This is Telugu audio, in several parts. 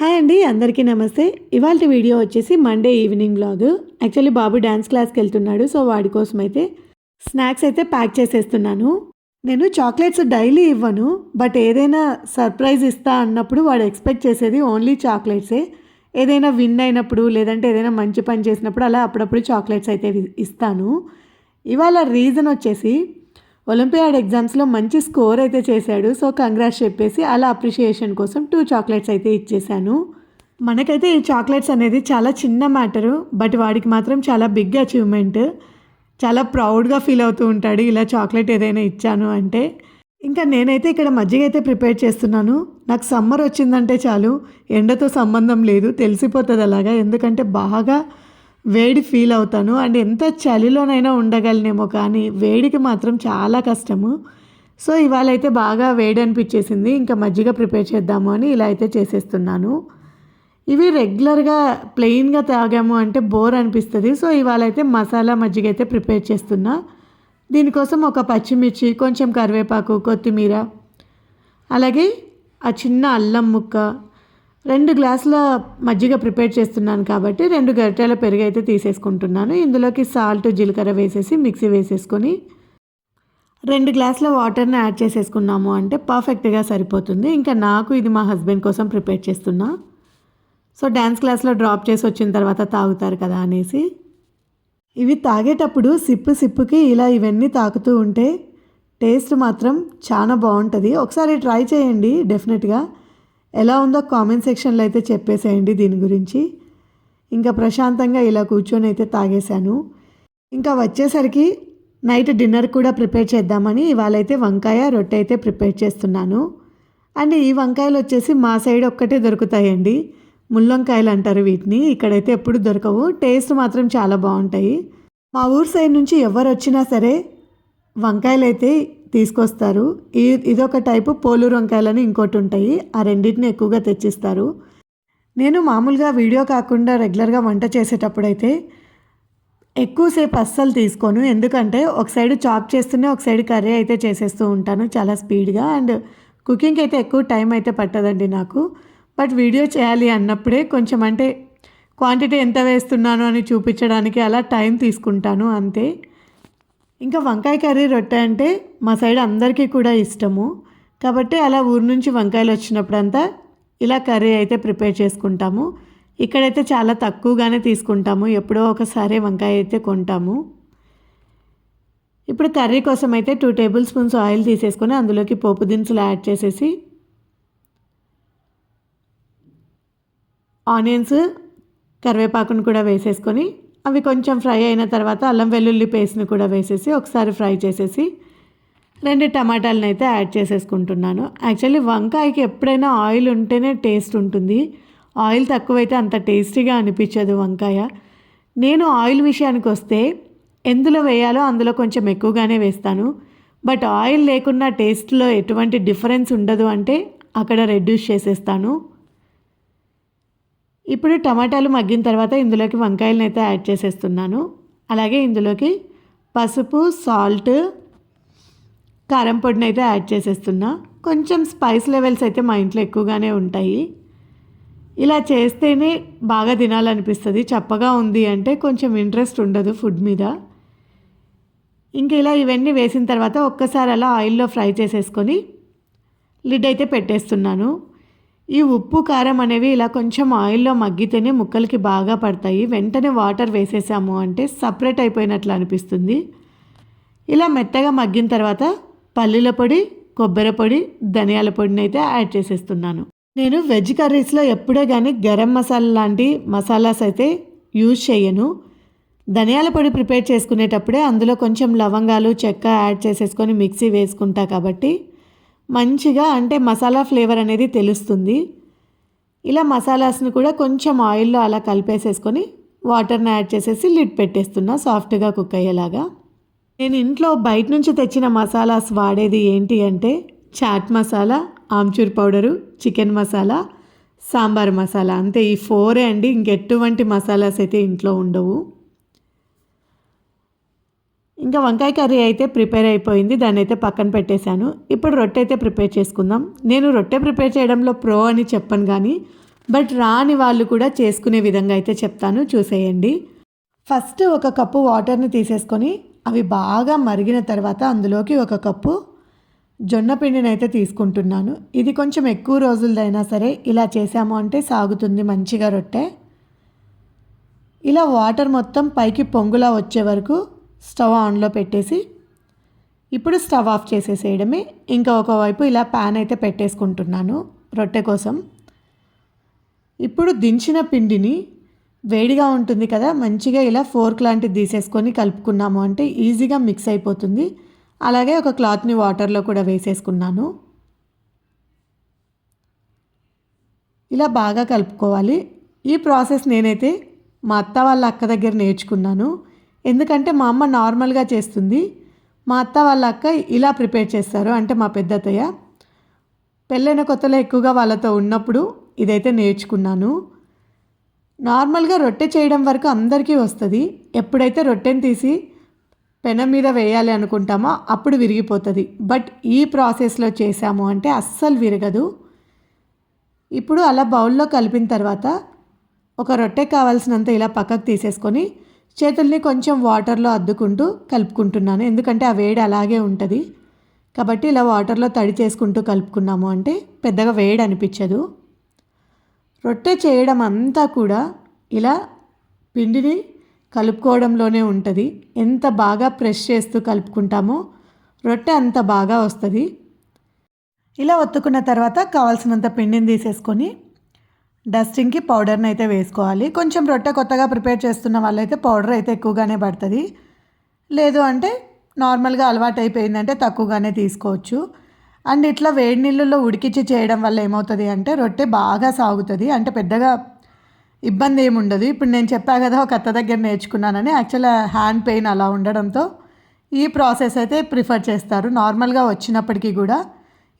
హాయ్ అండి అందరికీ నమస్తే. ఇవాళ వీడియో వచ్చేసి మండే ఈవినింగ్ బ్లాగ్ యాక్చువల్లీ బాబు డ్యాన్స్ క్లాస్కి వెళ్తున్నాడు సో వాడి కోసం అయితే స్నాక్స్ అయితే ప్యాక్ చేసేస్తున్నాను. నేను చాక్లెట్స్ డైలీ ఇవ్వను బట్ ఏదైనా సర్ప్రైజ్ ఇస్తా అన్నప్పుడు వాడు ఎక్స్పెక్ట్ చేసేది ఓన్లీ చాక్లెట్సే ఏదైనా విన్ అయినప్పుడు లేదంటే ఏదైనా మంచి పని చేసినప్పుడు అలా అప్పుడప్పుడు చాక్లెట్స్ అయితే ఇస్తాను. ఇవాళ రీజన్ వచ్చేసి ఒలింపియాడ్ ఎగ్జామ్స్లో మంచి స్కోర్ అయితే చేశాడు. సో కంగ్రాట్స్ చెప్పేసి అలా అప్రిషియేషన్ కోసం టూ చాక్లెట్స్ అయితే ఇచ్చేసాను మనకైతే ఈ చాక్లెట్స్ అనేది చాలా చిన్న మ్యాటరు బట్ వాడికి మాత్రం చాలా బిగ్ అచీవ్మెంట్. చాలా ప్రౌడ్గా ఫీల్ అవుతూ ఉంటాడు ఇలా చాక్లెట్ ఏదైనా ఇచ్చాను అంటే. ఇంకా నేనైతే ఇక్కడ మజ్జిగ అయితే ప్రిపేర్ చేస్తున్నాను. నాకు సమ్మర్ వచ్చిందంటే చాలు ఎండతో సంబంధం లేదు తెలిసిపోతుంది అలాగా. ఎందుకంటే బాగా వేడి ఫీల్ అవుతాను. అండ్ ఎంత చలిలోనైనా ఉండగలనేమో కానీ వేడికి మాత్రం చాలా కష్టము. సో ఇవాళ అయితే బాగా వేడి అనిపించేసింది. ఇంకా మజ్జిగ ప్రిపేర్ చేద్దాము అని ఇలా అయితే చేసేస్తున్నాను. ఇవి రెగ్యులర్గా ప్లెయిన్గా తాగాము అంటే బోర్ అనిపిస్తుంది. సో ఇవాళ అయితే మసాలా మజ్జిగ అయితే ప్రిపేర్ చేస్తున్నా. దీనికోసం ఒక పచ్చిమిర్చి కొంచెం కరివేపాకు కొత్తిమీర అలాగే ఆ చిన్న అల్లం ముక్క రెండు గ్లాసుల మజ్జిగ ప్రిపేర్ చేస్తున్నాను కాబట్టి రెండు గరిటెల పెరుగు అయితే తీసేసుకుంటున్నాను. ఇందులోకి సాల్ట్ జీలకర్ర వేసేసి మిక్సీ వేసేసుకొని రెండు గ్లాసుల వాటర్ని యాడ్ చేసేసుకున్నాము అంటే పర్ఫెక్ట్గా సరిపోతుంది. ఇంకా నాకు ఇది మా హస్బెండ్ కోసం ప్రిపేర్ చేస్తున్నా. సో డ్యాన్స్ క్లాస్లో డ్రాప్ చేసి వచ్చిన తర్వాత తాగుతారు కదా అనేసి. ఇవి తాగేటప్పుడు సిప్పు సిప్పుకి ఇలా ఇవన్నీ తాకుతూ ఉంటే టేస్ట్ మాత్రం చాలా బాగుంటుంది. ఒకసారి ట్రై చేయండి డెఫినెట్గా. ఎలా ఉందో కామెంట్ సెక్షన్లో అయితే చెప్పేసేయండి దీని గురించి. ఇంకా ప్రశాంతంగా ఇలా కూర్చొని అయితే తాగేశాను. ఇంకా వచ్చేసరికి నైట్ డిన్నర్ కూడా ప్రిపేర్ చేద్దామని ఇవాళైతే వంకాయ రొట్టె అయితే ప్రిపేర్ చేస్తున్నాను. అండ్ ఈ వంకాయలు వచ్చేసి మా సైడ్ ఒక్కటే దొరుకుతాయండి. ముల్లంకాయలు అంటారు వీటిని. ఇక్కడైతే ఎప్పుడు దొరకవు. టేస్ట్ మాత్రం చాలా బాగుంటాయి. మా ఊరు సైడ్ నుంచి ఎవరు వచ్చినా సరే వంకాయలు అయితే తీసుకొస్తారు. ఈ ఇదొక టైపు పోలూరు వంకాయలని ఇంకోటి ఉంటాయి ఆ రెండింటిని ఎక్కువగా తెచ్చిస్తారు. నేను మామూలుగా వీడియో కాకుండా రెగ్యులర్గా వంట చేసేటప్పుడైతే ఎక్కువసేపు అస్సలు తీసుకోను. ఎందుకంటే ఒక సైడ్ చాప్ చేస్తూనే ఒక సైడ్ కర్రీ అయితే చేసేస్తూ ఉంటాను చాలా స్పీడ్గా. అండ్ కుకింగ్కి అయితే ఎక్కువ టైం అయితే పట్టదండి నాకు. బట్ వీడియో చేయాలి అన్నప్పుడే కొంచెం అంటే క్వాంటిటీ ఎంత వేస్తున్నాను అని చూపించడానికి అలా టైం తీసుకుంటాను అంతే. ఇంకా వంకాయ కర్రీ రొట్టె అంటే మా సైడ్ అందరికీ కూడా ఇష్టము. కాబట్టి అలా ఊరు నుంచి వంకాయలు వచ్చినప్పుడంతా ఇలా కర్రీ అయితే ప్రిపేర్ చేసుకుంటాము. ఇక్కడైతే చాలా తక్కువగానే తీసుకుంటాము. ఎప్పుడో ఒకసారి వంకాయ అయితే కొంటాము. ఇప్పుడు కర్రీ కోసం అయితే టూ టేబుల్ స్పూన్స్ ఆయిల్ తీసేసుకొని అందులోకి పోపు దినుసులు యాడ్ చేసేసి ఆనియన్స్ కరివేపాకును కూడా వేసేసుకొని అవి కొంచెం ఫ్రై అయిన తర్వాత అల్లం వెల్లుల్లి పేస్ట్ని కూడా వేసేసి ఒకసారి ఫ్రై చేసేసి రెండు టమాటాలను అయితే యాడ్ చేసేసుకుంటున్నాను. యాక్చువల్లీ వంకాయకి ఎప్పుడైనా ఆయిల్ ఉంటేనే టేస్ట్ ఉంటుంది. ఆయిల్ తక్కువైతే అంత టేస్టీగా అనిపించదు వంకాయ. నేను ఆయిల్ విషయానికి వస్తే ఎందులో వేయాలో అందులో కొంచెం ఎక్కువగానే వేస్తాను. బట్ ఆయిల్ లేకుండా టేస్ట్లో ఎటువంటి డిఫరెన్స్ ఉండదు అంటే అక్కడ రెడ్యూస్ చేసేస్తాను. ఇప్పుడు టమాటాలు మగ్గిన తర్వాత ఇందులోకి వంకాయలను అయితే యాడ్ చేసేస్తున్నాను. అలాగే ఇందులోకి పసుపు సాల్ట్ కారం పొడిని అయితే యాడ్ చేసేస్తున్నా. కొంచెం స్పైస్ లెవెల్స్ అయితే మా ఇంట్లో ఎక్కువగానే ఉంటాయి. ఇలా చేస్తేనే బాగా తినాలనిపిస్తుంది. చప్పగా ఉంది అంటే కొంచెం ఇంట్రెస్ట్ ఉండదు ఫుడ్ మీద. ఇంకా ఇలా ఇవన్నీ వేసిన తర్వాత ఒక్కసారి అలా ఆయిల్లో ఫ్రై చేసేసుకొని లిడ్ అయితే పెట్టేస్తున్నాను. ఈ ఉప్పు కారం అనేవి ఇలా కొంచెం ఆయిల్లో మగ్గితేనే ముక్కలకి బాగా పడతాయి. వెంటనే వాటర్ వేసేసాము అంటే సపరేట్ అయిపోయినట్లు అనిపిస్తుంది. ఇలా మెత్తగా మగ్గిన తర్వాత పల్లీల పొడి కొబ్బరి పొడి ధనియాల పొడిని అయితే యాడ్ చేసేస్తున్నాను. నేను వెజ్ కర్రీస్లో ఎప్పుడే కానీ గరం మసాలా లాంటి మసాలాస్ అయితే యూజ్ చేయను. ధనియాల పొడి ప్రిపేర్ చేసుకునేటప్పుడే అందులో కొంచెం లవంగాలు చెక్క యాడ్ చేసేసుకొని మిక్సీ వేసుకుంటా కాబట్టి మంచిగా అంటే మసాలా ఫ్లేవర్ అనేది తెలుస్తుంది. ఇలా మసాలాస్ని కూడా కొంచెం ఆయిల్లో అలా కలిపేసేసుకొని వాటర్ని యాడ్ చేసేసి లిడ్ పెట్టేస్తున్నా సాఫ్ట్గా కుక్ అయ్యేలాగా. నేను ఇంట్లో బయట నుంచి తెచ్చిన మసాలాస్ వాడేది ఏంటి అంటే చాట్ మసాలా ఆమ్చూర్ పౌడరు చికెన్ మసాలా సాంబార్ మసాలా. అంతే ఈ ఫోరే అండి. ఇంకెటువంటి మసాలాస్ అయితే ఇంట్లో ఉండవు. ఇంకా వంకాయ కర్రీ అయితే ప్రిపేర్ అయిపోయింది దాన్ని అయితే పక్కన పెట్టేశాను. ఇప్పుడు రొట్టె అయితే ప్రిపేర్ చేసుకుందాం. నేను రొట్టె ప్రిపేర్ చేయడంలో ప్రో అని చెప్పను కానీ బట్ రాని వాళ్ళు కూడా చేసుకునే విధంగా అయితే చెప్తాను. చూసేయండి. ఫస్ట్ ఒక కప్పు వాటర్ని తీసేసుకొని అవి బాగా మరిగిన తర్వాత అందులోకి ఒక కప్పు జొన్న పిండిని అయితే తీసుకుంటున్నాను. ఇది కొంచెం ఎక్కువ రోజులదైనా సరే ఇలా చేసాము అంటే సాగుతుంది మంచిగా రొట్టె. ఇలా వాటర్ మొత్తం పైకి పొంగులా వచ్చే వరకు స్టవ్ ఆన్లో పెట్టేసి ఇప్పుడు స్టవ్ ఆఫ్ చేసేసేయడమే. ఇంకా ఒకవైపు ఇలా ప్యాన్ అయితే పెట్టేసుకుంటున్నాను రొట్టె కోసం. ఇప్పుడు దించిన పిండిని వేడిగా ఉంటుంది కదా మంచిగా ఇలా ఫోర్క్ లాంటిది తీసేసుకొని కలుపుకున్నాము అంటే ఈజీగా మిక్స్ అయిపోతుంది. అలాగే ఒక క్లాత్ని వాటర్లో కూడా వేసేసుకున్నాను. ఇలా బాగా కలుపుకోవాలి. ఈ ప్రాసెస్ నేనైతే మా అత్త వాళ్ళ అక్క దగ్గర నేర్చుకున్నాను. ఎందుకంటే మా అమ్మ నార్మల్గా చేస్తుంది. మా అత్త వాళ్ళ అక్క ఇలా ప్రిపేర్ చేస్తారు. అంటే మా పెద్దతయ్య పెళ్ళైన కొత్తలో ఎక్కువగా వాళ్ళతో ఉన్నప్పుడు ఇదైతే నేర్చుకున్నాను. నార్మల్గా రొట్టె చేయడం వరకు అందరికీ వస్తుంది. ఎప్పుడైతే రొట్టెని తీసి పెనం మీద వేయాలి అనుకుంటామో అప్పుడు విరిగిపోతుంది. బట్ ఈ ప్రాసెస్లో చేసాము అంటే అస్సలు విరగదు. ఇప్పుడు అలా బౌల్లో కలిపిన తర్వాత ఒక రొట్టె కావాల్సినంత ఇలా పక్కకు తీసేసుకొని చేతుల్ని కొంచెం వాటర్లో అద్దుకుంటూ కలుపుకుంటున్నాను. ఎందుకంటే ఆ వేడి అలాగే ఉంటుంది. కాబట్టి ఇలా వాటర్లో తడి చేసుకుంటూ కలుపుకున్నాము అంటే పెద్దగా వేడి అనిపించదు. రొట్టె చేయడం అంతా కూడా ఇలా పిండిని కలుపుకోవడంలోనే ఉంటుంది. ఎంత బాగా ప్రెస్ చేస్తూ కలుపుకుంటామో రొట్టె అంత బాగా వస్తుంది. ఇలా ఒత్తుకున్న తర్వాత కావాల్సినంత పిండిని తీసేసుకొని డస్టింగ్కి పౌడర్ని అయితే వేసుకోవాలి. కొంచెం రొట్టె కొత్తగా ప్రిపేర్ చేస్తున్న వాళ్ళైతే పౌడర్ అయితే ఎక్కువగానే పడుతుంది. లేదు అంటే నార్మల్గా అలవాటు అయిపోయిందంటే తక్కువగానే తీసుకోవచ్చు. అండ్ ఇట్లా వేడి నీళ్ళల్లో ఉడికించి చేయడం వల్ల ఏమవుతుంది అంటే రొట్టె బాగా సాగుతుంది. అంటే పెద్దగా ఇబ్బంది ఏమి ఉండదు. ఇప్పుడు నేను చెప్పా కదా ఒక అత్త దగ్గర నేర్చుకున్నానని. యాక్చువల్ హ్యాండ్ పెయిన్ అలా ఉండడంతో ఈ ప్రాసెస్ అయితే ప్రిఫర్ చేస్తారు. నార్మల్గా వచ్చినప్పటికీ కూడా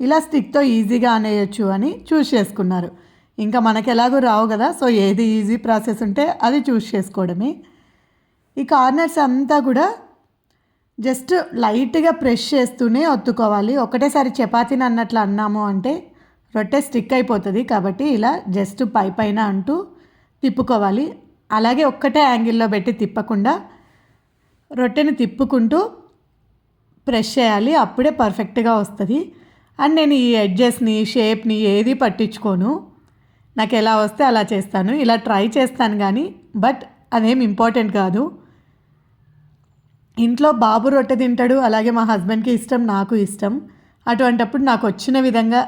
ఇలా స్టిక్తో ఈజీగా అనేయచ్చు అని చూస్ చేసుకున్నారు. ఇంకా మనకి ఎలాగో రావు కదా సో ఏది ఈజీ ప్రాసెస్ ఉంటే అది చూస్ చేసుకోవడమే. ఈ కార్నర్స్ అంతా కూడా జస్ట్ లైట్గా ప్రెష్ చేస్తూనే ఒత్తుకోవాలి. ఒకటేసారి చపాతీని అన్నట్లు అన్నాము అంటే రొట్టె స్టిక్ అయిపోతుంది కాబట్టి ఇలా జస్ట్ పై పైన అంటూ తిప్పుకోవాలి. అలాగే ఒక్కటే యాంగిల్లో పెట్టి తిప్పకుండా రొట్టెని తిప్పుకుంటూ ప్రెష్ చేయాలి. అప్పుడే పర్ఫెక్ట్గా వస్తుంది. అండ్ నేను ఈ ఎడ్జెస్ని షేప్ని ఏది పట్టించుకోను. నాకు ఎలా వస్తే అలా చేస్తాను. ఇలా ట్రై చేస్తాను కానీ బట్ అదేం ఇంపార్టెంట్ కాదు. ఇంట్లో బాబు రొట్టె తింటాడు అలాగే మా హస్బెండ్కి ఇష్టం నాకు ఇష్టం. అటువంటప్పుడు నాకు వచ్చిన విధంగా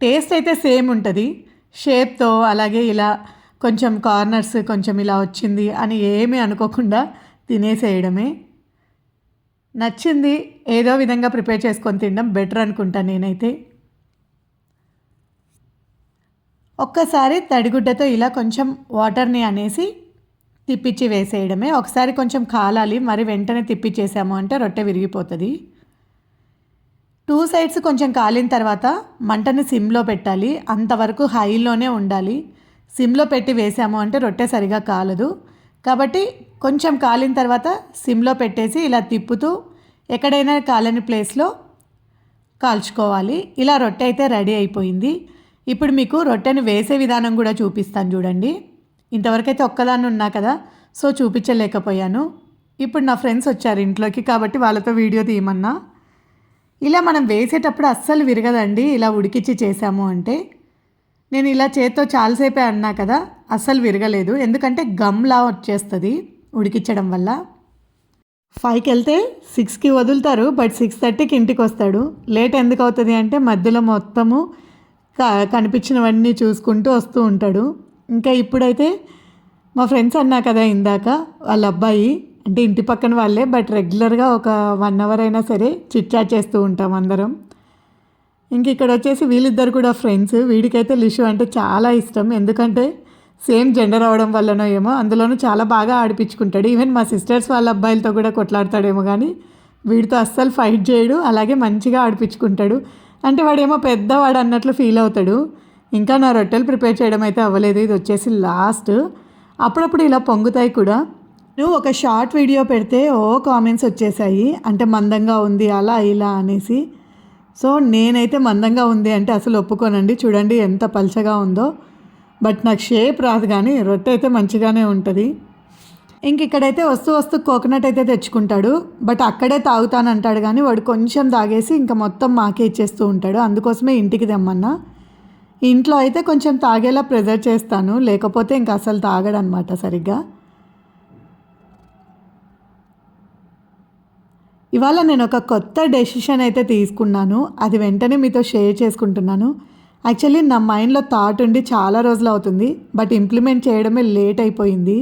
టేస్ట్ అయితే సేమ్ ఉంటుంది. షేప్తో అలాగే ఇలా కొంచెం కార్నర్స్ కొంచెం ఇలా వచ్చింది అని ఏమీ అనుకోకుండా తినేసేయడమే. నచ్చింది ఏదో విధంగా ప్రిపేర్ చేసుకొని తినడం బెటర్ అనుకుంటాను నేనైతే. ఒక్కసారి తడిగుడ్డతో ఇలా కొంచెం వాటర్ని అనేసి తిప్పించి వేసేయడమే. ఒకసారి కొంచెం కాలాలి మరి వెంటనే తిప్పిచ్చేసాము అంటే రొట్టె విరిగిపోతుంది. టూ సైడ్స్ కొంచెం కాలిన తర్వాత మంటని సిమ్లో పెట్టాలి. అంతవరకు హైలోనే ఉండాలి. సిమ్లో పెట్టి వేసాము అంటే రొట్టె సరిగా కాలదు. కాబట్టి కొంచెం కాలిన తర్వాత సిమ్లో పెట్టేసి ఇలా తిప్పుతూ ఎక్కడైనా కాలని ప్లేస్లో కాల్చుకోవాలి. ఇలా రొట్టె అయితే రెడీ అయిపోయింది. ఇప్పుడు మీకు రొట్టెను వేసే విధానం కూడా చూపిస్తాను చూడండి. ఇంతవరకు అయితే ఒక్కదాన్ని ఉన్నా కదా సో చూపించలేకపోయాను. ఇప్పుడు నా ఫ్రెండ్స్ వచ్చారు ఇంట్లోకి కాబట్టి వాళ్ళతో వీడియో తీయమన్నా. ఇలా మనం వేసేటప్పుడు అస్సలు విరగదండి ఇలా ఉడికిచ్చి చేసాము అంటే. నేను ఇలా చేత్తో చాలాసేపే అన్నా కదా అస్సలు విరగలేదు. ఎందుకంటే గమ్లా వచ్చేస్తుంది ఉడికించడం వల్ల. ఫైవ్కి వెళ్తే సిక్స్కి వదులుతారు బట్ సిక్స్ థర్టీకి ఇంటికి వస్తాడు లేట్ ఎందుకు అవుతుంది అంటే మధ్యలో మొత్తము కనిపించినవన్నీ చూసుకుంటూ వస్తూ ఉంటాడు. ఇంకా ఇప్పుడైతే మా ఫ్రెండ్స్ అన్నా కదా ఇందాక వాళ్ళ అబ్బాయి అంటే ఇంటి పక్కన వాళ్ళే బట్ రెగ్యులర్గా ఒక వన్ అవర్ అయినా సరే చిట్చాట్ చేస్తూ ఉంటాం అందరం. ఇంక ఇక్కడ వచ్చేసి వీళ్ళిద్దరు కూడా ఫ్రెండ్స్. వీడికైతే లిషు అంటే చాలా ఇష్టం. ఎందుకంటే సేమ్ జెండర్ అవడం వల్లనో ఏమో అందులోనూ చాలా బాగా ఆడిపించుకుంటాడు. ఈవెన్ మా సిస్టర్స్ వాళ్ళ అబ్బాయిలతో కూడా కొట్లాడతాడేమో కానీ వీడితో అస్సలు ఫైట్ చేయడు. అలాగే మంచిగా ఆడిపించుకుంటాడు. అంటే వాడేమో పెద్దవాడు అన్నట్లు ఫీల్ అవుతాడు. ఇంకా నా రొట్టెలు ప్రిపేర్ చేయడం అయితే అవ్వలేదు. ఇది వచ్చేసి లాస్ట్. అప్పుడప్పుడు ఇలా పొంగుతాయి కూడా. నువ్వు ఒక షార్ట్ వీడియో పెడితే ఓ కామెంట్స్ వచ్చేసాయి. అంటే మందంగా ఉంది అలా ఇలా అనేసి. సో నేనైతే మందంగా ఉంది అంటే అసలు ఒప్పుకోనండి. చూడండి ఎంత పల్చగా ఉందో. బట్ నాకు షేప్ రాదు కానీ రొట్టె అయితే మంచిగానే ఉంటుంది. ఇంక ఇక్కడైతే వస్తూ వస్తూ కోకోనట్ అయితే తెచ్చుకుంటాడు బట్ అక్కడే తాగుతాను అంటాడు కానీ వాడు కొంచెం తాగేసి ఇంకా మొత్తం మాకే ఇచ్చేస్తూ ఉంటాడు. అందుకోసమే ఇంటికి తెమ్మన్నా. ఇంట్లో అయితే కొంచెం తాగేలా ప్రెజర్ చేస్తాను లేకపోతే ఇంకా అసలు తాగడనమాట సరిగ్గా. ఇవాళ నేను ఒక కొత్త డెసిషన్ అయితే తీసుకున్నాను అది వెంటనే మీతో షేర్ చేసుకుంటున్నాను. యాక్చువల్లీ నా మైండ్లో థాట్ ఉండి చాలా రోజులు అవుతుంది బట్ ఇంప్లిమెంట్ చేయడమే లేట్ అయిపోయింది.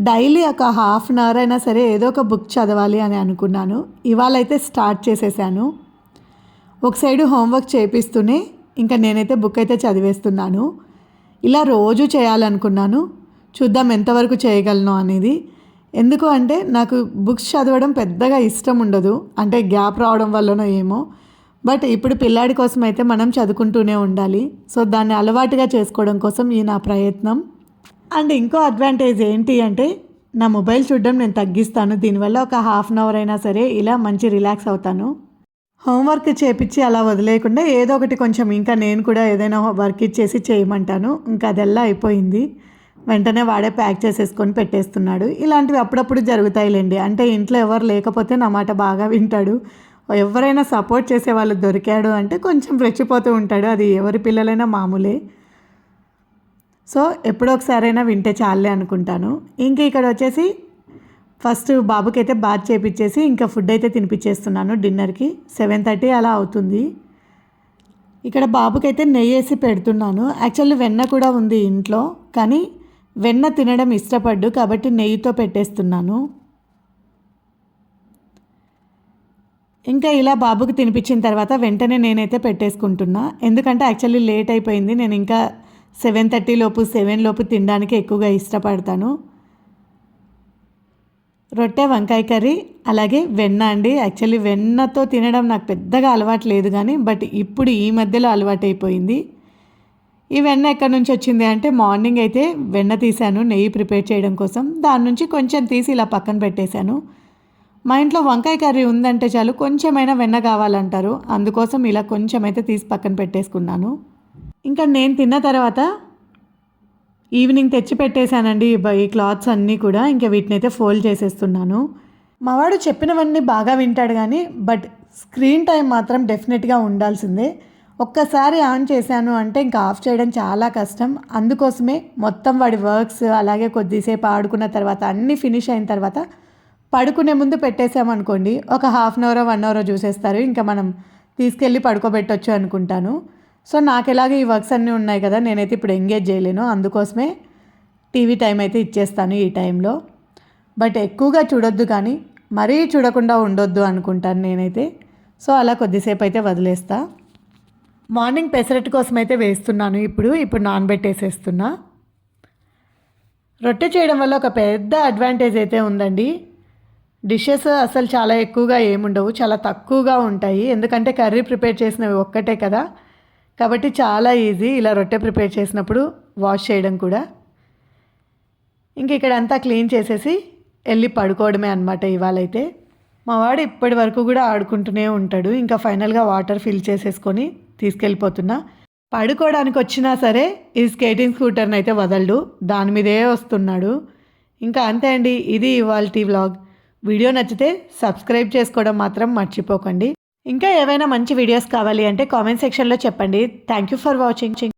డైలీ ఒక హాఫ్ అన్ అవర్ అయినా సరే ఏదో ఒక బుక్ చదవాలి అని అనుకున్నాను. ఇవాళ అయితే స్టార్ట్ చేసేసాను. ఒక సైడు హోంవర్క్ చేపిస్తూనే ఇంకా నేనైతే బుక్ అయితే చదివేస్తున్నాను. ఇలా రోజు చేయాలనుకున్నాను. చూద్దాం ఎంతవరకు చేయగలను అనేది. ఎందుకు అంటే నాకు బుక్స్ చదవడం పెద్దగా ఇష్టం ఉండదు. అంటే గ్యాప్ రావడం వల్లనో ఏమో. బట్ ఇప్పుడు పిల్లాడి కోసం అయితే మనం చదువుకుంటూనే ఉండాలి. సో దాన్ని అలవాటుగా చేసుకోవడం కోసం ఈ నా ప్రయత్నం. అండ్ ఇంకో అడ్వాంటేజ్ ఏంటి అంటే నా మొబైల్ చూడడం నేను తగ్గిస్తాను. దీనివల్ల ఒక హాఫ్ అన్ అవర్ అయినా సరే ఇలా మంచి రిలాక్స్ అవుతాను. హోంవర్క్ చేపించి అలా వదిలేయకుండా ఏదో ఒకటి కొంచెం ఇంకా నేను కూడా ఏదైనా వర్క్ ఇచ్చేసి చేయమంటాను. ఇంకా అదెల్లా అయిపోయింది. వెంటనే వాడే ప్యాక్ చేసేసుకొని పెట్టేస్తున్నాడు. ఇలాంటివి అప్పుడప్పుడు జరుగుతాయిలేండి. అంటే ఇంట్లో ఎవరు లేకపోతే నా మాట బాగా వింటాడు. ఎవరైనా సపోర్ట్ చేసే వాళ్ళు దొరికాడు అంటే కొంచెం రెచ్చిపోతూ ఉంటాడు. అది ఎవరి పిల్లలైనా మామూలే. సో ఎప్పుడొకసారైనా వింటే చాలే అనుకుంటాను. ఇంక ఇక్కడ వచ్చేసి ఫస్ట్ బాబుకి అయితే బాత్ చేపించేసి ఇంకా ఫుడ్ అయితే తినిపించేస్తున్నాను డిన్నర్కి. సెవెన్ థర్టీ అలా అవుతుంది. ఇక్కడ బాబుకైతే నెయ్యి వేసి పెడుతున్నాను. యాక్చువల్లీ వెన్న కూడా ఉంది ఇంట్లో కానీ వెన్న తినడం ఇష్టపడ్డు కాబట్టి నెయ్యితో పెట్టేస్తున్నాను. ఇంకా ఇలా బాబుకి తినిపించిన తర్వాత వెంటనే నేనైతే పెట్టేసుకుంటున్నా. ఎందుకంటే యాక్చువల్లీ లేట్ అయిపోయింది. నేను ఇంకా సెవెన్ థర్టీ లోపు సెవెన్ లోపు తినడానికి ఎక్కువగా ఇష్టపడతాను. రొట్టె వంకాయ కర్రీ అలాగే వెన్న అండి. యాక్చువల్లీ వెన్నతో తినడం నాకు పెద్దగా అలవాటు లేదు కానీ బట్ ఇప్పుడు ఈ మధ్యలో అలవాటు అయిపోయింది ఈ వెన్న ఎక్కడి నుంచి వచ్చింది అంటే మార్నింగ్ అయితే వెన్న తీశాను నెయ్యి ప్రిపేర్ చేయడం కోసం. దాని నుంచి కొంచెం తీసి ఇలా పక్కన పెట్టేశాను. మా ఇంట్లో వంకాయ కర్రీ ఉందంటే చాలు కొంచెమైనా వెన్న కావాలంటారు. అందుకోసం ఇలా కొంచెం అయితే తీసి పక్కన పెట్టేసుకున్నాను. ఇంకా నేను తిన్న తర్వాత ఈవినింగ్ తెచ్చి పెట్టేశానండి ఈ క్లాత్స్ అన్నీ కూడా. ఇంకా వీటిని అయితే ఫోల్డ్ చేసేస్తున్నాను. మావాడు చెప్పినవన్నీ బాగా వింటాడు కానీ బట్ స్క్రీన్ టైం మాత్రం డెఫినెట్గా ఉండాల్సిందే. ఒక్కసారి ఆన్ చేశాను అంటే ఇంకా ఆఫ్ చేయడం చాలా కష్టం. అందుకోసమే మొత్తం వాడి వర్క్స్ అలాగే కొద్దిసేపు ఆడుకున్న తర్వాత అన్నీ ఫినిష్ అయిన తర్వాత పడుకునే ముందు పెట్టేసామనుకోండి ఒక half an hour one hour చూసేస్తారు. ఇంకా మనం తీసుకెళ్ళి పడుకోబెట్టొచ్చు అనుకుంటాను. సో నాకు ఎలాగ ఈ వర్క్స్ అన్నీ ఉన్నాయి కదా నేనైతే ఇప్పుడు ఎంగేజ్ చేయలేను. అందుకోసమే టీవీ టైం అయితే ఇచ్చేస్తాను ఈ టైంలో. బట్ ఎక్కువగా చూడొద్దు కానీ మరీ చూడకుండా ఉండొద్దు అనుకుంటాను నేనైతే. సో అలా కొద్దిసేపు అయితే వదిలేస్తా. మార్నింగ్ పెసరట్టు కోసం అయితే వేస్తున్నాను ఇప్పుడు ఇప్పుడు నానబెట్టేసేస్తున్నా. రొట్టె చేయడం వల్ల ఒక పెద్ద అడ్వాంటేజ్ అయితే ఉందండి. డిషెస్ అసలు చాలా ఎక్కువగా ఏముండవు చాలా తక్కువగా ఉంటాయి. ఎందుకంటే కర్రీ ప్రిపేర్ చేసినవి ఒక్కటే కదా. కాబట్టి చాలా ఈజీ ఇలా రొట్టె ప్రిపేర్ చేసినప్పుడు వాష్ చేయడం కూడా. ఇంక ఇక్కడ అంతా క్లీన్ చేసేసి వెళ్ళి పడుకోవడమే అనమాట ఇవాళైతే. మా వాడు ఇప్పటి వరకు కూడా ఆడుకుంటూనే ఉంటాడు. ఇంకా ఫైనల్గా వాటర్ ఫిల్ చేసేసుకొని తీసుకెళ్ళిపోతున్నా. పడుకోవడానికి వచ్చినా సరే ఈ స్కేటింగ్ స్కూటర్ని అయితే వదలడు. దాని మీదే వస్తున్నాడు. ఇంకా అంతే అండి. ఇది ఇవాళ వ్లాగ్ వీడియో నచ్చితే సబ్స్క్రైబ్ చేసుకోవడం మాత్రం మర్చిపోకండి. ఇంకా ఏవైనా మంచి వీడియోస్ కావాలి అంటే కామెంట్ సెక్షన్లో చెప్పండి. Thank you for watching